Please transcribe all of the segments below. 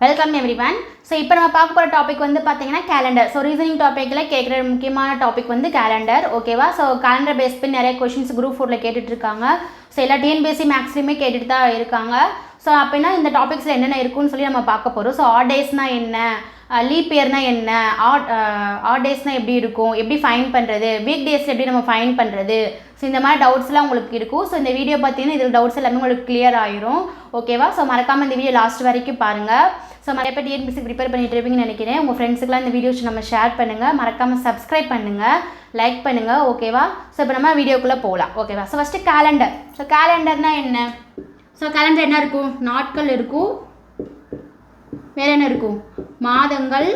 Welcome every one so இப்போ நம்ம பார்க்க போகிற டாபிக் வந்து பார்த்தீங்கன்னா கேலண்டர் ஸோ ரீசனிங் டாப்பிக்கில் கேட்குற முக்கியமான டாபிக் வந்து கேலண்டர் ஓகேவா ஸோ கேலண்டர் பேஸ் பண்ணி நிறைய கொஷின்ஸ் குரூப் ஃபோரில் கேட்டுட்டு இருக்காங்க. ஸோ எல்லா டிஎன்பிஎஸ்சி மேக்ஸ்லையுமே கேட்டுட்டு தான் இருக்காங்க. ஸோ அப்படின்னா இந்த டாபிக்ஸில் என்னென்ன இருக்குன்னு சொல்லி நம்ம பார்க்க போகிறோம் ஸோ ஆர்டேஸ்னால் என்ன? லீப் இயர்னா என்ன? ஆட் ஆட் டேஸ்னால் எப்படி இருக்கும்? எப்படி ஃபைன் பண்ணுறது வீக் டேஸில் எப்படி நம்ம ஃபைன் பண்ணுறது ஸோ இந்த மாதிரி டவுட்ஸ்லாம் உங்களுக்கு இருக்கும். ஸோ இந்த வீடியோ பார்த்தீங்கன்னா இதில் டவுட்ஸ் எல்லாமே உங்களுக்கு கிளியர் ஆயிரும். ஓகேவா ஸோ மறக்காமல் இந்த வீடியோ லாஸ்ட் வரைக்கும் பாருங்கள் ஸோ நிறைய பேர் டிஎன்பிசி ப்ரிப்பேர் பண்ணிட்டு இருப்பீங்கன்னு நினைக்கிறேன். உங்கள் ஃப்ரெண்ட்ஸுக்குலாம் இந்த வீடியோஸ் நம்ம ஷேர் பண்ணுங்கள் மறக்காமல் சப்ஸ்கிரைப் பண்ணுங்கள் லைக் பண்ணுங்கள் ஓகேவா ஸோ இப்போ நம்ம வீடியோக்குள்ளே போகலாம். ஓகேவா ஸோ ஃபஸ்ட்டு கேலண்டர் ஸோ கேலண்டர்னால் என்ன? ஸோ கேலண்டர் என்ன இருக்கும்? நாட்கள் இருக்கும். வேறு என்ன இருக்கும்? மாதங்கள்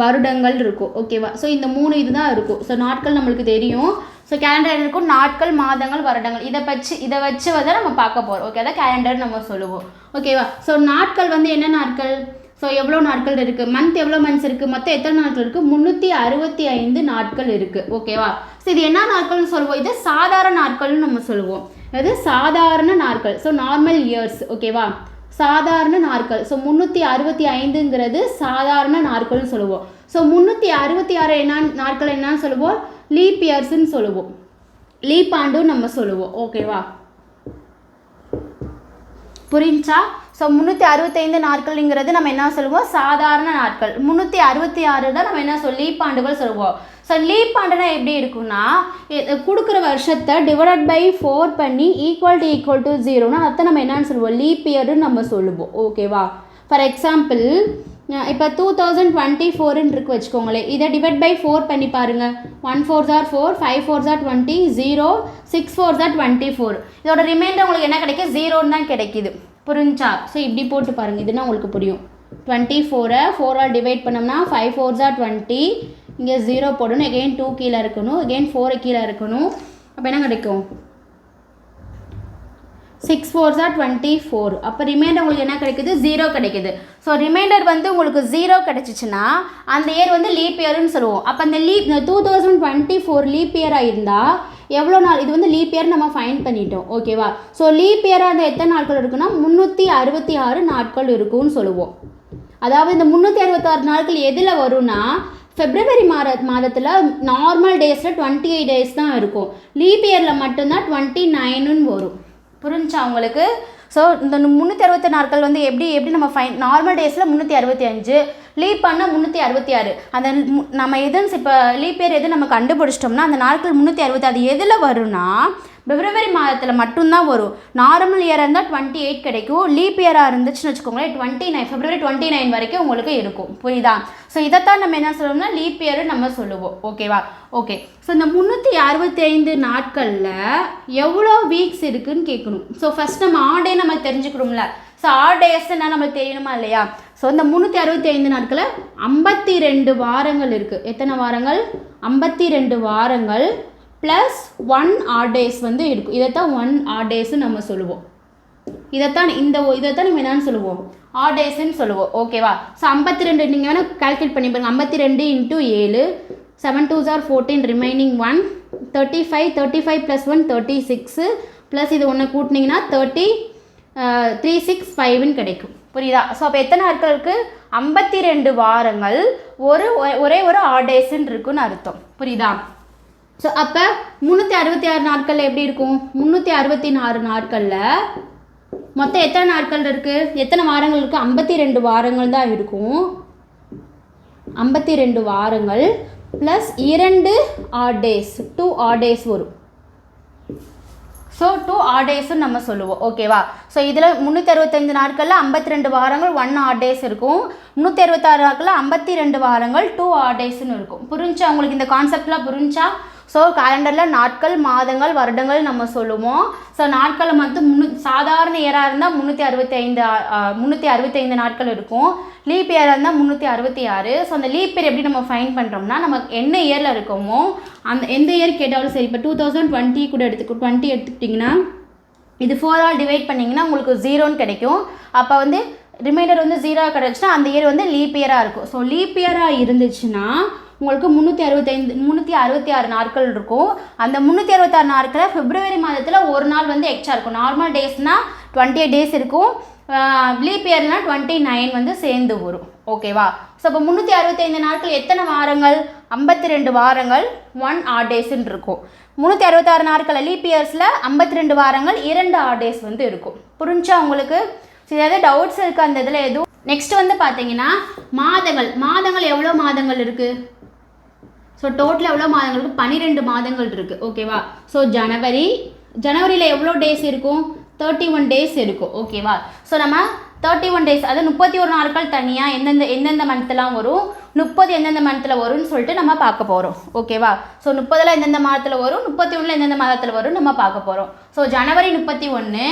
வருடங்கள் இருக்கும். ஓகேவா ஸோ இந்த மூணு இதுதான் இருக்கும். ஸோ நாட்கள் நம்மளுக்கு தெரியும். ஸோ கேலண்டர் இருக்கும்? நாட்கள் மாதங்கள் வருடங்கள். இதை வச்சு இதை வச்சு வந்து நம்ம பார்க்க போகிறோம் ஓகே அதான் கேலண்டர் நம்ம சொல்லுவோம். ஓகேவா ஸோ நாட்கள் வந்து என்ன நாட்கள்? ஸோ எவ்வளோ நாட்கள் இருக்குது மந்த் எவ்வளோ மந்த்ஸ் இருக்குது மொத்தம் எத்தனை நாட்கள் இருக்குது முந்நூற்றி அறுபத்தி ஐந்து நாட்கள் இருக்குது ஓகேவா ஸோ இது என்ன நாட்கள்னு சொல்லுவோம்? இது சாதாரண நாட்கள்னு நம்ம சொல்லுவோம். இது சாதாரண நாட்கள். ஸோ நார்மல் இயர்ஸ் ஓகேவா சாதாரண நாட்கள். ஸோ முந்நூற்றி அறுபத்தி ஐந்துங்கிறது சாதாரண நாட்கள்னு சொல்லுவோம். ஸோ முந்நூற்றி அறுபத்தி ஆறு என்ன நாட்கள் என்னன்னு சொல்லுவோம்? லீப் இயர்ஸ்ன்னு சொல்லுவோம். லீப் ஆண்டும் நம்ம சொல்லுவோம். ஓகேவா புரிஞ்சா? ஸோ முந்நூற்றி அறுபத்தைந்து நாட்கள்ங்கிறது நம்ம என்ன சொல்லுவோம்? சாதாரண நாட்கள். முந்நூற்றி அறுபத்தி ஆறு தான் நம்ம என்ன சொல் லீப் ஆண்டுகள் சொல்லுவோம். ஸோ லீப் ஆண்டுனா எப்படி இருக்கும்னா கொடுக்குற வருஷத்தை டிவைட் பை ஃபோர் பண்ணி ஈக்குவல் டு ஈக்குவல் டு ஜீரோனா அதை நம்ம என்னன்னு சொல்லுவோம்? லீப் இயர்னு நம்ம சொல்லுவோம். ஓகேவா ஃபார் எக்ஸாம்பிள் இப்போ டூ தௌசண்ட் டுவெண்ட்டி ஃபோர்னு இருக்கு வச்சுக்கோங்களேன். இதை டிவைட் பை ஃபோர் பண்ணி பாருங்கள் one four are four five four are twenty zero six four are twenty four இதோட ரிமைண்டர் உங்களுக்கு என்ன கிடைக்கும்? ஜீரோன்னு தான் கிடைக்கிது. புரிஞ்சா? ஸோ இப்படி போட்டு பாருங்கள் இதுனா உங்களுக்கு புரியும். டுவெண்ட்டி ஃபோரை ஃபோரால் டிவைட் பண்ணோம்னா ஃபைவ் ஃபோர் ஜார் டுவெண்ட்டி இங்கே ஜீரோ போடணும். எகெயின் டூ கீழே இருக்கணும். எகெயின் ஃபோர் கீழே இருக்கணும். அப்போ என்ன கிடைக்கும்? Six four are twenty four அப்போ ரிமைண்டர் உங்களுக்கு என்ன கிடைக்குது? ஜீரோ கிடைக்குது. ஸோ ரிமைண்டர் வந்து உங்களுக்கு ஜீரோ கிடச்சிச்சின்னா அந்த இயர் வந்து லீப் இயர்னு சொல்லுவோம். அப்போ அந்த leap two thousand twenty four leap இயராக இருந்தால் எவ்வளோ நாள்? இது வந்து லீப் இயர் நம்ம ஃபைன் பண்ணிட்டோம். ஓகேவா ஸோ லீப் இயராக இருந்தால் எத்தனை நாட்கள் இருக்குன்னா முந்நூற்றி அறுபத்தி ஆறு நாட்கள் இருக்கும்னு சொல்லுவோம். அதாவது இந்த முந்நூற்றி அறுபத்தாறு நாட்கள் எதில் வரும்னா ஃபெப்ரவரி மாத மாதத்தில் நார்மல் டேஸில் டுவெண்ட்டி எயிட் டேஸ் தான் இருக்கும். லீப் இயரில் மட்டும்தான் டுவெண்ட்டி நைனுன்னு வரும். புரிஞ்சா உங்களுக்கு? ஸோ இந்த முந்நூற்றி அறுபத்தி நாட்கள் வந்து எப்படி எப்படி நம்ம ஃபைன் நார்மல் டேஸில் முந்நூற்றி அறுபத்தி அஞ்சு லீப் பண்ணால் முந்நூற்றி அறுபத்தி ஆறு. அந்த மு- நம்ம எதுன்னு இப்போ லீப் பேர் எது நம்ம கண்டுபிடிச்சிட்டோம்னா அந்த நாட்கள் முந்நூற்றி அறுபத்தி அது எதில் வரும்னா பிப்ரவரி மாதத்தில் மட்டும்தான் வரும். நார்மல் இயராக இருந்தால் டுவெண்ட்டி எயிட் கிடைக்கும். லீப் இயராக இருந்துச்சுன்னு வச்சுக்கோங்களேன் twenty nine February twenty nine வரைக்கும் உங்களுக்கு இருக்கும். புரியுதா? ஸோ இதைத்தான் நம்ம என்ன சொல்லுவோம்னா லீப் இயர் நம்ம சொல்லுவோம். ஓகேவா ஓகே ஸோ இந்த முந்நூற்றி அறுபத்தி ஐந்து நாட்களில் எவ்வளோ வீக்ஸ் இருக்குன்னு கேட்கணும் ஸோ ஃபஸ்ட் நம்ம ஆடே நம்ம தெரிஞ்சுக்கணும்ல ஸோ ஆட் என்ன நம்மளுக்கு தெரியணுமா இல்லையா? ஸோ இந்த முந்நூற்றி அறுபத்தி ஐந்து நாட்களில் ஐம்பத்தி ரெண்டு வாரங்கள் இருக்குது எத்தனை வாரங்கள்? ஐம்பத்தி ரெண்டு வாரங்கள் ப்ளஸ் ஒன் ஆட் டேஸ் வந்து இருக்கும் இதைத்தான் ஒன் ஆட் டேஸ்ன்னு நம்ம சொல்லுவோம். இதைத்தான் இந்த ஒ- இதைத்தான் நம்ம என்னன்னு சொல்லுவோம்? ஆட் டேஸ்ன்னு சொல்லுவோம். ஓகேவா ஸோ ஐம்பத்தி ரெண்டு நீங்கள் வேணால் கால்குலேட் பண்ணி பாருங்க. ஐம்பத்தி ரெண்டு இன்ட்டு ஏழு seven two are fourteen remaining one thirty five thirty five plus one thirty six plus இது ஒன்று கூட்டினீங்கன்னா தேர்ட்டி த்ரீ சிக்ஸ் ஃபைவ்னு கிடைக்கும். புரியுதா? ஸோ அப்போ எத்தனை நாட்கள் இருக்குது ஐம்பத்தி ரெண்டு வாரங்கள் ஒரு ஒரே ஒரு ஆட் டேஸ்ன்னு இருக்குன்னு அர்த்தம். புரியுதா? ஸோ அப்போ முந்நூற்றி அறுபத்தி ஆறு நாட்களில் எப்படி இருக்கும்? முந்நூற்றி அறுபத்தி நாலு நாட்களில் மொத்தம் எத்தனை நாட்கள் இருக்குது எத்தனை வாரங்கள் இருக்குது ஐம்பத்தி ரெண்டு வாரங்கள் தான் இருக்கும். ஐம்பத்தி ரெண்டு வாரங்கள் ப்ளஸ் இரண்டு odd days two odd days வரும். ஸோ டூ ஆட் டேஸும் நம்ம சொல்லுவோம். ஓகேவா ஸோ இதில் முந்நூற்றி அறுபத்தஞ்சு நாட்களில் ஐம்பத்தி ரெண்டு வாரங்கள் ஒன் ஆட் டேஸ் இருக்கும். முந்நூற்றி அறுபத்தாறு நாட்களில் ஐம்பத்தி ரெண்டு வாரங்கள் டூ ஆட் டேஸ்னு இருக்கும். புரிஞ்சா உங்களுக்கு இந்த கான்செப்ட்லாம் புரிஞ்சா? ஸோ கேலண்டரில் நாட்கள் மாதங்கள் வருடங்கள் நம்ம சொல்லுவோம். ஸோ நாட்களை மட்டும் முன்னூ சாதாரண இயராக இருந்தால் முந்நூற்றி அறுபத்தி ஐந்து முந்நூற்றி அறுபத்தைந்து நாட்கள் இருக்கும். லீப் இயராக இருந்தால் முந்நூற்றி அறுபத்தி ஆறு. ஸோ அந்த லீப் இயர் எப்படி நம்ம ஃபைன் பண்ணுறோம்னா நம்ம என்ன இயரில் இருக்கோமோ அந்த எந்த இயர் கேட்டாலும் சரி இப்போ டூ தௌசண்ட் டுவெண்ட்டி கூட எடுத்துக்கோ டுவெண்ட்டி எடுத்துக்கிட்டிங்கன்னா இது ஃபோரால் டிவைட் பண்ணிங்கன்னா உங்களுக்கு ஜீரோன்னு கிடைக்கும். அப்போ வந்து ரிமைண்டர் வந்து ஜீரோ கிடச்சுன்னா அந்த இயர் வந்து லீப் இயராக இருக்கும். ஸோ லீப் இயராக இருந்துச்சுன்னா உங்களுக்கு முந்நூற்றி அறுபத்தைந்து முந்நூற்றி அறுபத்தி ஆறு நாட்கள் இருக்கும். அந்த முந்நூற்றி அறுபத்தாறு நாட்களை பிப்ரவரி மாதத்தில் ஒரு நாள் வந்து எக்ஸ்ட்ரா இருக்கும். நார்மல் டேஸ்னால் டுவெண்ட்டி எயிட் டேஸ் இருக்கும். லீப் இயர்னால் டுவெண்ட்டி நைன் வந்து சேர்ந்து வரும். ஓகேவா ஸோ இப்போ முந்நூற்றி அறுபத்தைந்து நாட்கள் எத்தனை வாரங்கள்? ஐம்பத்தி ரெண்டு வாரங்கள் ஒன் ஆட் டேஸ்ன்னு இருக்கும். முந்நூற்றி அறுபத்தாறு நாட்கள் லீப் இயர்ஸில் ஐம்பத்தி ரெண்டு வாரங்கள் இரண்டு ஆட் டேஸ் வந்து இருக்கும். புரிஞ்சா உங்களுக்கு? ஏதாவது டவுட்ஸ் இருக்குது அந்த இதில் எதுவும்? நெக்ஸ்ட் வந்து பார்த்தீங்கன்னா மாதங்கள். மாதங்கள் எவ்வளோ மாதங்கள் இருக்குது ஸோ டோட்டல் எவ்வளோ மாதங்கள் இருக்குது பன்னிரெண்டு மாதங்கள் இருக்குது ஓகேவா ஸோ ஜனவரி ஜனவரியில் எவ்வளோ டேஸ் இருக்கும்? தேர்ட்டி ஒன் டேஸ் இருக்கும் ஓகேவா ஸோ நம்ம தேர்ட்டி ஒன் டேஸ் அதாவது முப்பத்தி ஒரு நாட்கள் தனியாக எந்தெந்த எந்தெந்த மந்த்லாம் வரும்? முப்பது எந்தெந்த மந்த்தில் வரும்னு சொல்லிட்டு நம்ம பார்க்க போகிறோம் ஓகேவா ஸோ முப்பதில் எந்தெந்த மாதத்தில் வரும்? முப்பத்தி ஒன்றில் எந்தெந்த மாதத்தில் வரும் நம்ம பார்க்க போகிறோம் ஸோ ஜனவரி முப்பத்தி ஒன்று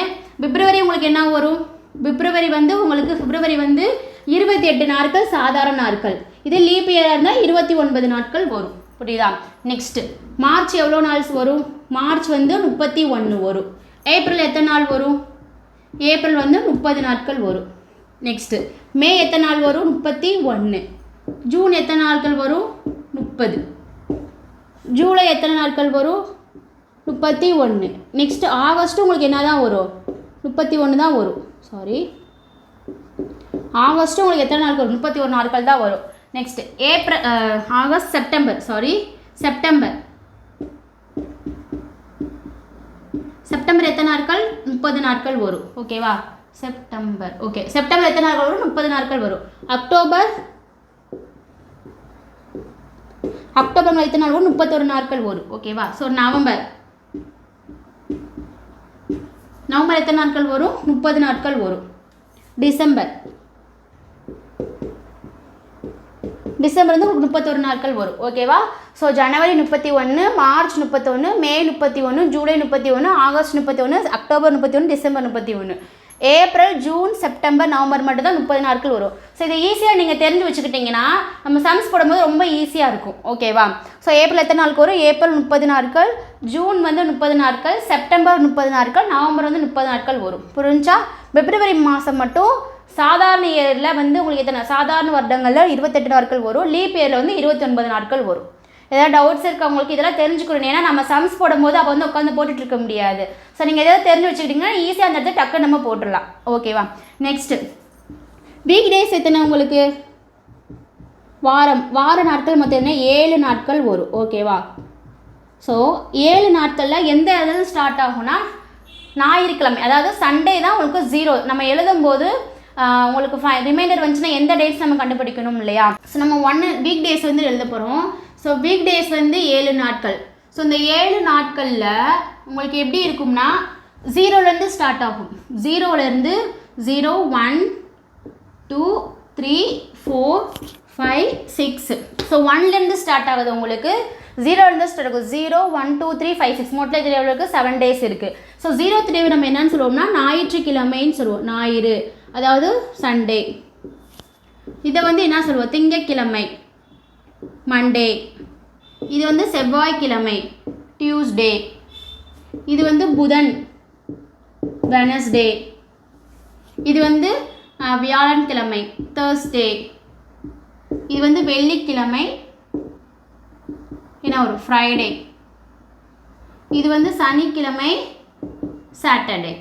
பிப்ரவரி உங்களுக்கு என்ன வரும்? பிப்ரவரி வந்து உங்களுக்கு பிப்ரவரி வந்து இருபத்தி எட்டு நாட்கள் சாதாரண நாட்கள். இது லீப் இயராக இருந்தால் இருபத்தி ஒன்பது நாட்கள் வரும். புரியுதா? நெக்ஸ்ட்டு மார்ச் எவ்வளோ நாள்ஸ் வரும்? மார்ச் வந்து முப்பத்தி ஒன்று வரும். ஏப்ரல் எத்தனை நாள் வரும்? ஏப்ரல் வந்து முப்பது நாட்கள் வரும். நெக்ஸ்ட்டு மே எத்தனை நாள் வரும்? முப்பத்தி ஒன்று. ஜூன் எத்தனை நாட்கள் வரும்? முப்பது. ஜூலை எத்தனை நாட்கள் வரும்? முப்பத்தி ஒன்று. நெக்ஸ்ட்டு ஆகஸ்ட்டு உங்களுக்கு என்ன தான் வரும்? முப்பத்தி ஒன்று தான் வரும். சாரி ஆகஸ்ட்டு உங்களுக்கு எத்தனை நாட்கள் வரும்? முப்பத்தி ஒரு நாட்கள் தான் வரும். Next April August September sorry September September எத்தனை நாட்கள்? முப்பது நாட்கள் வரும். ஓகேவா செப்டம்பர் ஓகே செப்டம்பர் எத்தனை நாட்கள் வரும்? முப்பது நாட்கள் வரும். அக்டோபர் அக்டோபர் எத்தனை நாள் வரும்? முப்பத்தொரு நாட்கள் வரும். ஓகேவா ஸோ நவம்பர் நவம்பர் எத்தனை நாட்கள் வரும்? முப்பது நாட்கள் வரும். டிசம்பர் டிசம்பர் வந்து உங்களுக்கு முப்பத்தொரு நாட்கள் வரும். ஓகேவா? ஸோ ஜனவரி முப்பத்தி ஒன்று மார்ச் முப்பத்தொன்று மே முப்பத்தி ஒன்று ஜூலை முப்பத்தி ஒன்று ஆகஸ்ட் முப்பத்தி ஒன்று அக்டோபர் முப்பத்தி ஒன்று டிசம்பர் முப்பத்தி ஒன்று ஏப்ரல் ஜூன் செப்டம்பர் நவம்பர் மட்டும் தான் முப்பது நாட்கள் வரும். ஸோ இதை ஈஸியாக நீங்கள் தெரிஞ்சு வச்சுக்கிட்டிங்கன்னா நம்ம சம்ஸ் போடும்போது ரொம்ப ஈஸியாக இருக்கும். ஓகேவா? ஸோ ஏப்ரல் எத்தனை நாளுக்கு வரும்? ஏப்ரல் முப்பது நாட்கள் ஜூன் வந்து முப்பது நாட்கள் செப்டம்பர் முப்பது நாட்கள் நவம்பர் வந்து முப்பது நாட்கள் வரும். புரிஞ்சா? பிப்ரவரி மாதம் மட்டும் சாதாரண இயரில் வந்து உங்களுக்கு எத்தனை சாதாரண வருடங்களில் இருபத்தெட்டு நாட்கள் வரும். லீப் இயரில் வந்து இருபத்தி ஒன்பது நாட்கள் வரும். ஏதாவது டவுட்ஸ் இருக்கவங்களுக்கு இதெல்லாம் தெரிஞ்சுக்கணும். ஏன்னா நம்ம சம்ஸ் போடும்போது அப்போ வந்து உட்காந்து போட்டுட்டு இருக்க முடியாது. ஸோ நீங்கள் எதாவது தெரிஞ்சு வச்சுக்கிட்டிங்கன்னா ஈஸியாக அந்த இடத்துல டக்குன்னு நம்ம போட்டுடலாம். ஓகேவா நெக்ஸ்ட்டு வீக் டேஸ் எத்தனை உங்களுக்கு? வாரம். வார நாட்கள் மொத்தம் என்ன ஏழு நாட்கள் வரும். ஓகேவா ஸோ ஏழு நாட்களில் எந்த இடத்துல ஸ்டார்ட் ஆகும்னா ஞாயிற்றுக்கிழமை அதாவது சண்டே தான் உங்களுக்கு ஜீரோ நம்ம எழுதும்போது உங்களுக்கு ஃபை ரிமைண்டர் வந்துச்சுன்னா எந்த டேட்ஸ் நம்ம கண்டுபிடிக்கணும் இல்லையா? ஸோ நம்ம ஒன்று வீக் டேஸ் வந்து எழுத போகிறோம் ஸோ வீக் டேஸ் வந்து ஏழு நாட்கள். ஸோ இந்த ஏழு நாட்களில் உங்களுக்கு எப்படி இருக்கும்னா ஜீரோலேருந்து ஸ்டார்ட் ஆகும். ஜீரோலேருந்து zero one two three four five six so ஒன்லேருந்து ஸ்டார்ட் ஆகுது உங்களுக்கு. ஜீரோலேருந்து ஸ்டார்ட் இருக்கும் zero one two three five six மொத்தம் இதில் எவ்வளோ இருக்குது செவன் டேஸ் இருக்குது ஸோ ஜீரோ த்ரீ நம்ம என்னன்னு சொல்லுவோம்னா ஞாயிற்றுக்கிழமைன்னு சொல்லுவோம். ஞாயிறு அதாவது சண்டே இதை வந்து என்ன சொல்லுவோம்? திங்கக்கிழமை. மண்டே இது வந்து செவ்வாய்க்கிழமை. டியூஸ்டே இது வந்து புதன். வெனஸ்டே இது வந்து வியாழன்கிழமை. தேர்ஸ்டே இது வந்து வெள்ளிக்கிழமை. என்ன ஒரு ஃப்ரைடே இது வந்து சனிக்கிழமை சாட்டர்டே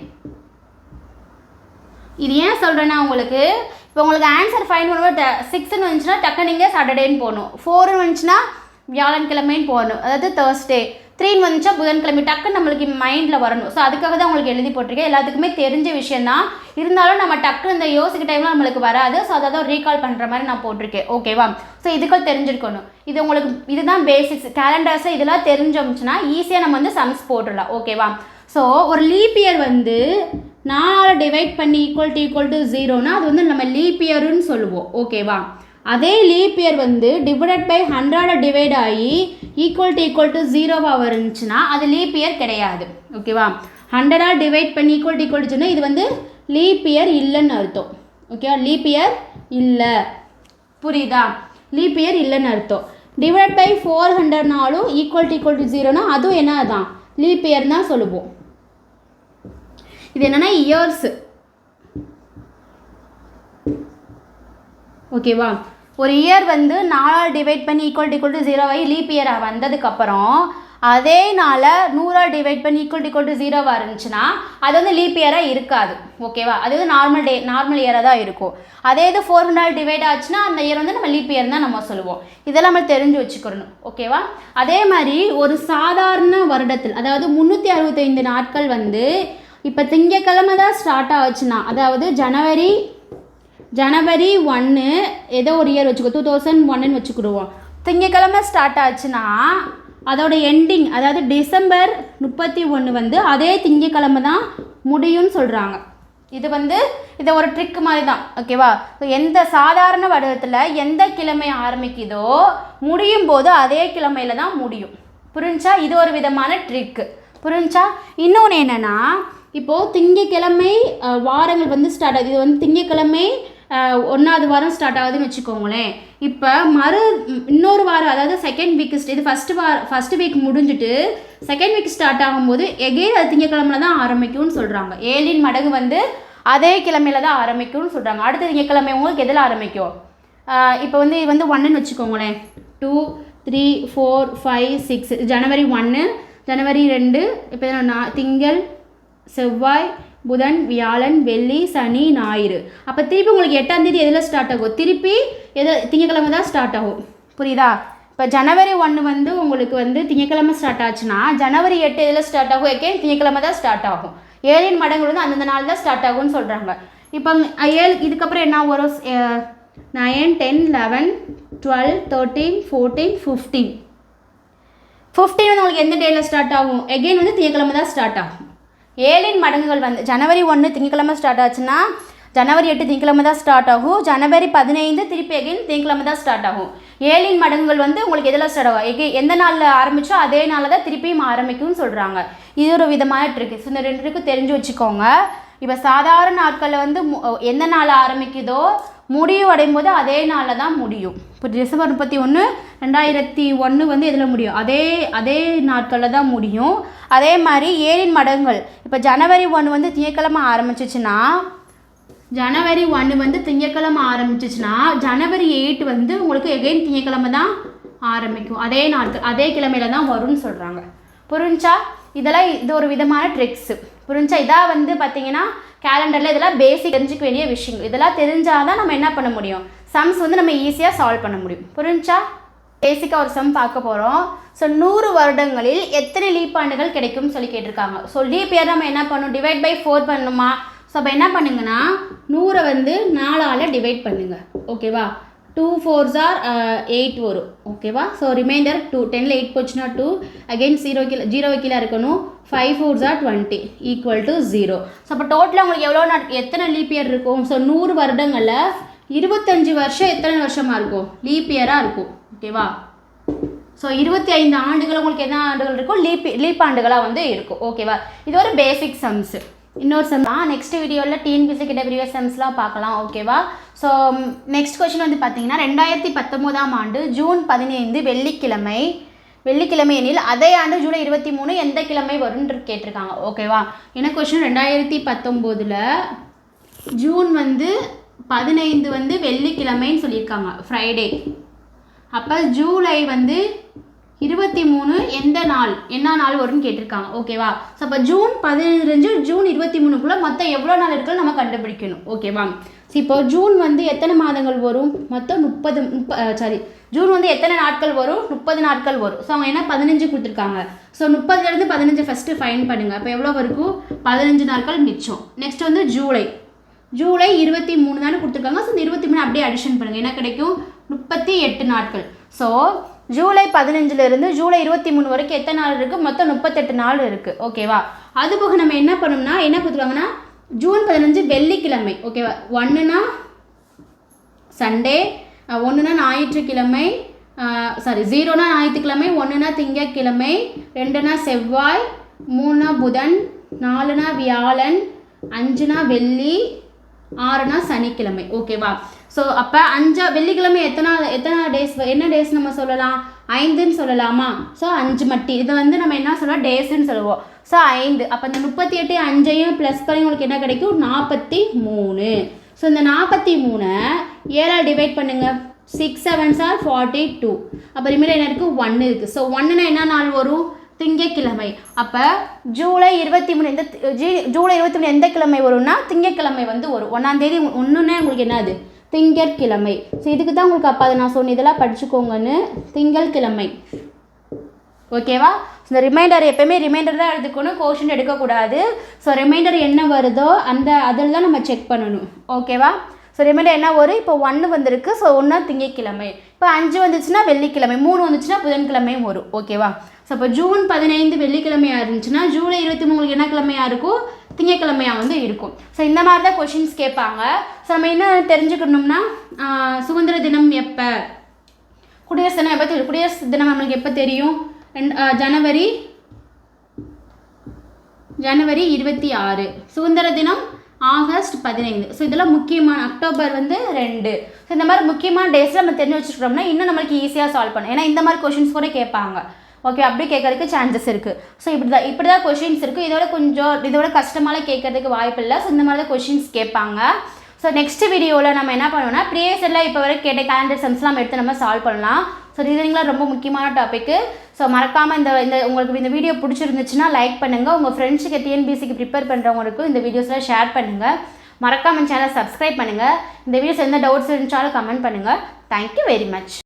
இது ஏன் சொல்கிறேன்னா உங்களுக்கு இப்போ உங்களுக்கு ஆன்சர் ஃபைன் பண்ணும்போது சிக்ஸ்னு வந்துச்சுன்னா டக்கு நீங்கள் சாட்டர்டேன்னு போகணும் ஃபோர்னு வந்துச்சுன்னா வியாழன்கிழமைன்னு போகணும் அதாவது தேர்ஸ்டே த்ரீன்னு வந்துச்சா புதன்கிழமை டக்குன்னு நம்மளுக்கு மைண்டில் வரணும். ஸோ அதுக்காக தான் உங்களுக்கு எழுதி போட்டிருக்கேன். எல்லாத்துக்குமே தெரிஞ்ச விஷயம் தான். இருந்தாலும் நம்ம டக்குன்னு இந்த யோசிக்க டைமில் நம்மளுக்கு வராது. ஸோ அதை தான் ரீகால் பண்ணுற மாதிரி நான் போட்டிருக்கேன். ஓகேவா ஸோ இதுக்கள் தெரிஞ்சிருக்கணும். இது உங்களுக்கு இதுதான் பேசிக்ஸ் கேலண்டர்ஸை இதெல்லாம் தெரிஞ்சோம்ச்சுன்னா ஈஸியாக நம்ம வந்து சம்ஸ் போட்டுடலாம். ஓகேவா ஸோ ஒரு லீப் இயர் வந்து நாலால் டிவைட் பண்ணி ஈக்குவல் டு ஈக்குவல் டு ஜீரோனா அது வந்து நம்ம லீப் இயருன்னு சொல்லுவோம். ஓகேவா அதே லீப் இயர் வந்து டிவைடட் பை ஹண்ட்ரட டிவைட் ஆகி ஈக்குவல் டு ஈக்குவல் டு ஜீரோவாக வந்துச்சுன்னா அது லீப் இயர் கிடையாது. ஓகேவா ஹண்ட்ரடாக டிவைட் பண்ணி ஈக்குவல் டு ஈக்குவல் டுச்சுன்னா இது வந்து லீப் இயர் இல்லைன்னு அர்த்தம். ஓகேவா லீப் இயர் இல்லை. புரியுதா? லீப் இயர் இல்லைன்னு அர்த்தம். டிவைட் பை ஃபோர் ஹண்ட்ரட்னாலும் ஈக்குவல் டு ஈக்குவல் டு ஜீரோனா அதுவும் என்ன தான் லீப் இயர் தான் சொல்லுவோம். இது என்னன்னா இயர்ஸ் ஓகேவா ஒரு இயர் வந்து நாலால் டிவைட் பண்ணி ஈக்குவல் டு ஈக்குவல் டு ஜீரோவாகி லீப் இயராக வந்ததுக்கப்புறம் அதே நாளை நூறால் டிவைட் பண்ணி ஈக்குவல் ஈக்குவல் டு ஜீரோவாக இருந்துச்சுன்னா அது வந்து லீப் இயராக இருக்காது. ஓகேவா அது வந்து நார்மல் டே நார்மல் இயராக தான் இருக்கும். அதே இது ஃபோர் ஹண்ட்ரட் டிவைட் ஆச்சுன்னா அந்த இயர் வந்து நம்ம லீப் இயர் தான் நம்ம சொல்லுவோம். இதெல்லாம் நம்ம தெரிஞ்சு வச்சுக்கணும். ஓகேவா அதே மாதிரி ஒரு சாதாரண வருடத்தில் அதாவது முந்நூற்றி அறுபத்தைந்து நாட்கள் வந்து இப்போ திங்கக்கிழமை தான் ஸ்டார்ட் ஆச்சுன்னா அதாவது ஜனவரி ஜனவரி ஒன்று ஏதோ ஒரு இயர் வச்சுக்கோ டூ தௌசண்ட் ஒன்னு வச்சுக்கிடுவோம். திங்கக்கிழமை ஸ்டார்ட் ஆச்சுன்னா அதோட எண்டிங் அதாவது டிசம்பர் முப்பத்தி ஒன்று வந்து அதே திங்கக்கிழமை தான் முடியும்னு சொல்கிறாங்க இது வந்து இது ஒரு ட்ரிக் மாதிரி தான் ஓகேவா ஸோ எந்த சாதாரண வருடத்தில் எந்த கிழமை ஆரம்பிக்குதோ முடியும் போது அதே கிழமையில தான் முடியும். புரிஞ்சா? இது ஒரு விதமான ட்ரிக்கு புரிஞ்சா? இன்னொன்று என்னென்னா இப்போது திங்கக்கிழமை வாரங்கள் வந்து ஸ்டார்ட் ஆகுது. இது வந்து திங்கக்கிழமை ஒன்றாவது வாரம் ஸ்டார்ட் ஆகுதுன்னு வச்சுக்கோங்களேன். இப்போ மறு இன்னொரு வாரம் அதாவது செகண்ட் வீக் இது ஃபஸ்ட்டு வார ஃபஸ்ட்டு வீக் முடிஞ்சுட்டு செகண்ட் வீக் ஸ்டார்ட் ஆகும்போது எகெயின் அது திங்கக்கிழமையில தான் ஆரம்பிக்கும்னு சொல்கிறாங்க ஏழின் மடகு வந்து அதே கிழமையில தான் ஆரம்பிக்கும்னு சொல்கிறாங்க அடுத்த திங்கக்கிழமை உங்களுக்கு எதில் ஆரம்பிக்கும்? இப்போ வந்து இது வந்து ஒன்றுன்னு வச்சுக்கோங்களேன். Two three four five six ஜனவரி ஒன்று ஜனவரி ரெண்டு இப்போ நான் திங்கள் செவ்வாய் புதன் வியாழன் வெள்ளி சனி ஞாயிறு. அப்போ திருப்பி உங்களுக்கு எட்டாம் தேதி எதில் ஸ்டார்ட் ஆகும்? திருப்பி எது திங்கக்கிழமை தான் ஸ்டார்ட் ஆகும். புரியுதா? இப்போ ஜனவரி ஒன்று வந்து உங்களுக்கு வந்து திங்கக்கிழமை ஸ்டார்ட் ஆச்சுன்னா ஜனவரி எட்டு எதில் ஸ்டார்ட் ஆகும்? எகேன் திங்கக்கிழமை தான் ஸ்டார்ட் ஆகும். ஏழின் மடங்கு வந்து அந்தந்த நாள் தான் ஸ்டார்ட் ஆகும்னு சொல்கிறாங்க இப்போ ஏழு இதுக்கப்புறம் என்ன வரும்? Nine ten eleven twelve thirteen fourteen fifteen fifteen வந்து உங்களுக்கு எந்த டேயில் ஸ்டார்ட் ஆகும்? எகெயின் வந்து திங்கக்கிழமை தான் ஸ்டார்ட் ஆகும். ஏழின் மடங்குகள் வந்து ஜனவரி ஒன்று திங்கக்கிழமை ஸ்டார்ட் ஆச்சுன்னா ஜனவரி எட்டு திங்கக்கிழமை தான் ஸ்டார்ட் ஆகும். ஜனவரி பதினைந்து திருப்பி எகைன் திங்கக்கிழமை தான் ஸ்டார்ட் ஆகும். ஏழின் மடங்குகள் வந்து உங்களுக்கு எதில் ஸ்டார்ட் ஆகும்? எகே எந்த நாளில் ஆரம்பித்தோ அதே நாளில் தான் திருப்பியும் ஆரம்பிக்கும்னு சொல்கிறாங்க இது ஒரு விதமான ட்ரிக் ஸோ இந்த ரெண்டு ட்ரிக்கும் தெரிஞ்சு வச்சுக்கோங்க. இப்போ சாதாரண நாட்களில் வந்து மு- எந்த நாள் ஆரம்பிக்குதோ முடிவு அடையும் போது அதே நாளில் தான் முடியும். இப்போ டிசம்பர் முப்பத்தி ஒன்று ரெண்டாயிரத்தி ஒன்று வந்து எதில் முடியும்? அதே அதே நாட்களில் தான் முடியும். அதே மாதிரி ஏழின் மடங்கள். இப்போ ஜனவரி ஒன்று வந்து திங்கக்கிழமை ஆரம்பிச்சிச்சுன்னா ஜனவரி ஒன்று வந்து திங்கக்கிழமை ஆரம்பிச்சிச்சுன்னா ஜனவரி எயிட் வந்து உங்களுக்கு எகைன் திங்கக்கிழமை தான் ஆரம்பிக்கும். அதே நாட்கள் அதே கிழமையில தான் வரும்னு சொல்கிறாங்க புரிஞ்சா? இதெல்லாம் இது ஒரு விதமான ட்ரிக்ஸு புரிஞ்சா? இதாக வந்து பார்த்தீங்கன்னா கேலண்டரில் இதெல்லாம் பேசிக் தெரிஞ்சிக்க வேண்டிய விஷயங்கள். இதெல்லாம் தெரிஞ்சால் தான் நம்ம என்ன பண்ண முடியும்? சம்ஸ் வந்து நம்ம ஈஸியாக சால்வ் பண்ண முடியும். புரிஞ்சா? பேசிக்காக ஒரு சம் பார்க்க போகிறோம் ஸோ நூறு வருடங்களில் எத்தனை லீப் ஆண்டுகள் கிடைக்கும்னு சொல்லி கேட்டிருக்காங்க. ஸோ லீப் இயர் நம்ம என்ன பண்ணணும்? டிவைட் பை ஃபோர் பண்ணணுமா? ஸோ அப்போ என்ன பண்ணுங்கன்னா நூறை வந்து நாலால் டிவைட் பண்ணுங்கள் ஓகேவா டூ ஃபோர்ஸ் ஆர் எயிட் வரும். ஓகேவா ஸோ ரிமைண்டர் டூ டெனில் எயிட் போச்சுன்னா டூ அகெயின் ஜீரோ கீழே ஜீரோ கீழே இருக்கணும். Five fours are twenty equal to zero so அப்போ டோட்டலாக உங்களுக்கு எவ்வளோ நாட் எத்தனை லீப் இயர் இருக்கும்? ஸோ நூறு வருடங்களில் இருபத்தஞ்சு வருஷம் எத்தனை வருஷமாக இருக்கும்? லீப் இயராக இருக்கும். ஓகேவா ஸோ இருபத்தி ஐந்து ஆண்டுகள் உங்களுக்கு என்ன ஆண்டுகள் இருக்கும்? லீப் லீப் ஆண்டுகளாக வந்து இருக்கும். ஓகேவா இது ஒரு பேசிக் சம்ஸு இன்னொரு செம் தான் நெக்ஸ்ட் வீடியோவில் டிஎன்பிசி கிட்ட ப்ரீவியஸ் செம்ஸ்லாம் பார்க்கலாம் ஓகேவா ஸோ நெக்ஸ்ட் கொஸ்டின் வந்து பார்த்தீங்கன்னா ரெண்டாயிரத்தி பத்தொம்போதாம் ஆண்டு ஜூன் பதினைந்து வெள்ளிக்கிழமை வெள்ளிக்கிழமை எனில் அதே ஆண்டு ஜூலை இருபத்தி மூணு எந்த கிழமை வரும்னு கேட்டிருக்காங்க ஓகேவா என்ன கொஸ்டின் ரெண்டாயிரத்தி பத்தொம்போதில் ஜூன் வந்து பதினைந்து வந்து வெள்ளிக்கிழமைன்னு சொல்லியிருக்காங்க ஃப்ரைடே அப்போ ஜூலை வந்து இருபத்தி மூணு எந்த நாள்? என்ன நாள் வரும்னு கேட்டிருக்காங்க. ஓகேவா ஸோ அப்போ ஜூன் பதினஞ்சு ஜூன் இருபத்தி மூணுக்குள்ளே மொத்தம் எவ்வளோ நாள் இருக்குன்னு நம்ம கண்டுபிடிக்கணும். ஓகேவா ஸோ இப்போ ஜூன் வந்து எத்தனை மாதங்கள் வரும்? மொத்தம் முப்பது முப்ப சாரி ஜூன் வந்து எத்தனை நாட்கள் வரும்? முப்பது நாட்கள் வரும். ஸோ அவங்க என்ன பதினஞ்சு கொடுத்துருக்காங்க. ஸோ முப்பதுலேருந்து பதினஞ்சு ஃபஸ்ட்டு ஃபைன் பண்ணுங்கள் அப்போ எவ்வளோ வரைக்கும்? பதினஞ்சு நாட்கள் மிச்சம். நெக்ஸ்ட் வந்து ஜூலை ஜூலை இருபத்தி மூணு தானே கொடுத்துருக்காங்க. ஸோ இந்த இருபத்தி மூணு அப்படியே அடிஷன் பண்ணுங்கள் என்ன கிடைக்கும்? முப்பத்தி எட்டு நாட்கள். ஸோ ஜூலை பதினஞ்சுலேருந்து ஜூலை இருபத்தி மூணு வரைக்கும் எத்தனை நாள் இருக்குது மொத்தம் முப்பத்தெட்டு நாள் இருக்குது ஓகேவா அது போக நம்ம என்ன பண்ணோம்னா என்ன கொடுத்துருவாங்கன்னா ஜூன் பதினஞ்சு வெள்ளிக்கிழமை. ஓகேவா ஒன்றுனா சண்டே ஒன்றுனா ஞாயிற்றுக்கிழமை சாரி ஜீரோனா ஞாயிற்றுக்கிழமை ஒன்றுனா திங்கக்கிழமை ரெண்டுனா செவ்வாய் மூணுனா புதன் நாலுனா வியாழன் அஞ்சுனா வெள்ளி ஆறுனா சனிக்கிழமை. ஓகேவா ஸோ அப்போ அஞ்சா வெள்ளிக்கிழமை எத்தனை எத்தனை டேஸ் என்ன டேஸ் நம்ம சொல்லலாம்? ஐந்துன்னு சொல்லலாமா? ஸோ அஞ்சு மட்டி. இதை வந்து நம்ம என்ன சொல்லலாம் டேஸ்ன்னு சொல்லுவோம். ஸோ ஐந்து. அப்போ இந்த முப்பத்தி எட்டு அஞ்சையும் ப்ளஸ் பண்ணி உங்களுக்கு என்ன கிடைக்கும்? நாற்பத்தி மூணு. ஸோ இந்த நாற்பத்தி மூணை ஏழால் டிவைட் பண்ணுங்கள் six sevens are forty two அப்புறம் ரிமைண்டர் என்ன இருக்குது ஒன்று இருக்குது ஸோ ஒன்றுனா என்ன நாள் வரும்? திங்கக்கிழமை. அப்போ ஜூலை இருபத்தி மூணு எந்த ஜூலை இருபத்தி மூணு எந்த கிழமை வரும்னா திங்கக்கிழமை வந்து வரும். ஒன்றாந்தேதி ஒன்றுன்னே உங்களுக்கு என்னது? திங்கட்கிழமை. ஸோ இதுக்கு தான் உங்களுக்கு அப்போ அதை நான் சொன்னேன் இதெல்லாம் படிச்சுக்கோங்கன்னு திங்கட்கிழமை. ஓகேவா இந்த ரிமைண்டர் எப்பயுமே ரிமைண்டர் தான் எடுத்துக்கணும் கோஷன் எடுக்கக்கூடாது. ஸோ ரிமைண்டர் என்ன வருதோ அந்த அதில் தான் நம்ம செக் பண்ணணும். ஓகேவா ஸோ ரிமைண்டர் என்ன வரும்? இப்போ ஒன்று வந்திருக்கு. ஸோ ஒன்றா திங்கட்கிழமை. இப்போ அஞ்சு வந்துச்சுன்னா வெள்ளிக்கிழமை மூணு வந்துச்சுன்னா புதன்கிழமையும் வரும். ஓகேவா ஸோ இப்போ ஜூன் பதினைந்து வெள்ளிக்கிழமையாக இருந்துச்சுன்னா ஜூலை இருபத்தி மூணு என்ன கிழமையாக இருக்கும்? திங்கக்கிழமையாக வந்து இருக்கும். ஸோ இந்த மாதிரி தான் கொஷின்ஸ் கேட்பாங்க. ஸோ நம்ம என்ன தெரிஞ்சுக்கணும்னா சுதந்திர தினம் எப்போ? குடியரசு தினம் எப்போ தெரியும்? குடியரசு தினம் நம்மளுக்கு எப்போ தெரியும்? ரெண்டு- ஜனவரி ஜனவரி இருபத்தி ஆறு. சுதந்திர தினம் ஆகஸ்ட் பதினைந்து. ஸோ இதெல்லாம் முக்கியமான அக்டோபர் வந்து ரெண்டு. ஸோ இந்த மாதிரி முக்கியமான டேஸில் நம்ம தெரிஞ்சு வச்சுக்கிட்டோம்னா இன்னும் நம்மளுக்கு ஈஸியாக சால்வ் பண்ணும் ஏன்னா இந்த மாதிரி கொஷின்ஸ் கூட கேட்பாங்க. ஓகே அப்படி கேட்கறதுக்கு சான்சஸ் இருக்குது ஸோ இப்படி தான் இப்படி தான் கொஷின்ஸ் இருக்குது இதோட கொஞ்சம் இதோட கஷ்டமாலாம் கேட்கறதுக்கு வாய்ப்பு இல்லை. ஸோ இந்த மாதிரி தான் கொஷின்ஸ் கேட்பாங்க. ஸோ நெக்ஸ்ட் வீடியோவில் நம்ம என்ன பண்ணுவோம்னா ப்ரீவியஸ் எல்லாம் இப்போ வரை கேட்ட கேலண்டர் சம்ஸ்லாம் எடுத்து நம்ம சால்வ் பண்ணலாம். ஸோ ரீசனிங்லாம் ரொம்ப முக்கியமான டாப்பிக்கு ஸோ மறக்காமல் இந்த இந்த உங்களுக்கு இந்த வீடியோ பிடிச்சிருந்துச்சுன்னா லைக் பண்ணுங்கள் உங்கள் ஃப்ரெண்ட்ஸுக்கு டிஎன்பிசிக்கு ப்ரிப்பேர் பண்ணுறவங்களுக்கு இந்த வீடியோஸ்லாம் ஷேர் பண்ணுங்கள் மறக்காமல் சேனல் சப்ஸ்கிரைப் பண்ணுங்கள் இந்த வீடியோஸ் எந்த டவுட்ஸ் இருந்துச்சாலும் கமெண்ட் பண்ணுங்கள் தேங்க்யூ வெரி மச்